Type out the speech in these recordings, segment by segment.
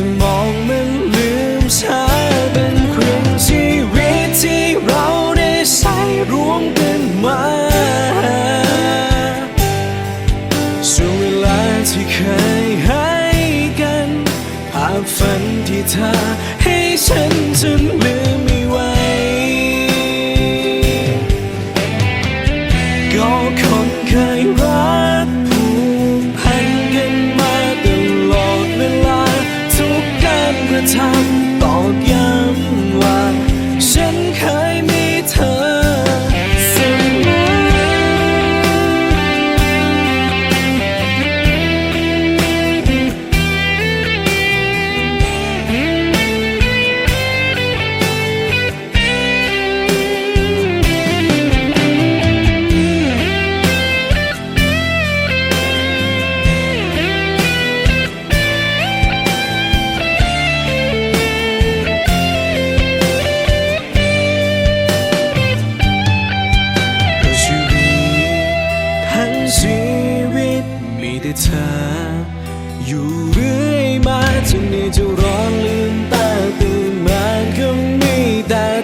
สมองมันลืมชาเป็นครึ่งชีวิตที่เราได้ใช้รวมกันมาช่วงเวลาที่เคยให้กันภาพฝันที่เธอให้ฉันจนลืมไม่ไหวก็คนเคยรัก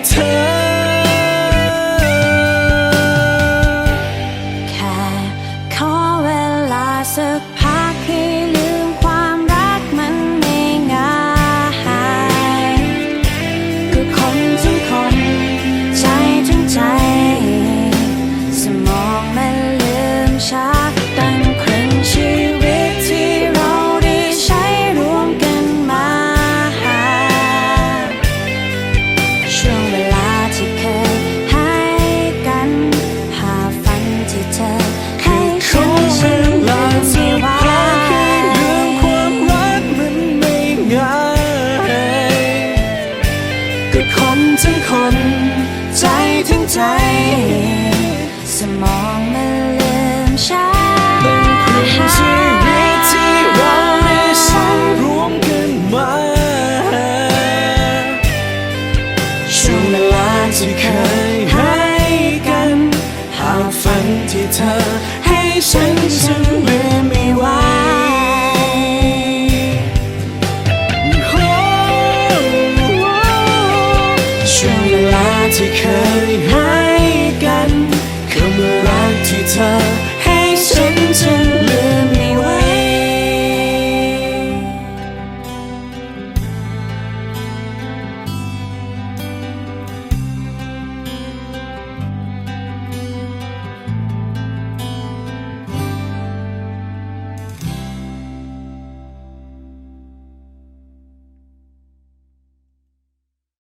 แกันมาช่วงเวลาที่เคยให้กัน หากฝันที่เธอให้ฉันจะลืมไม่ไหวช่วงเวลาที่เคยให้กันคำว่ารักที่เธอ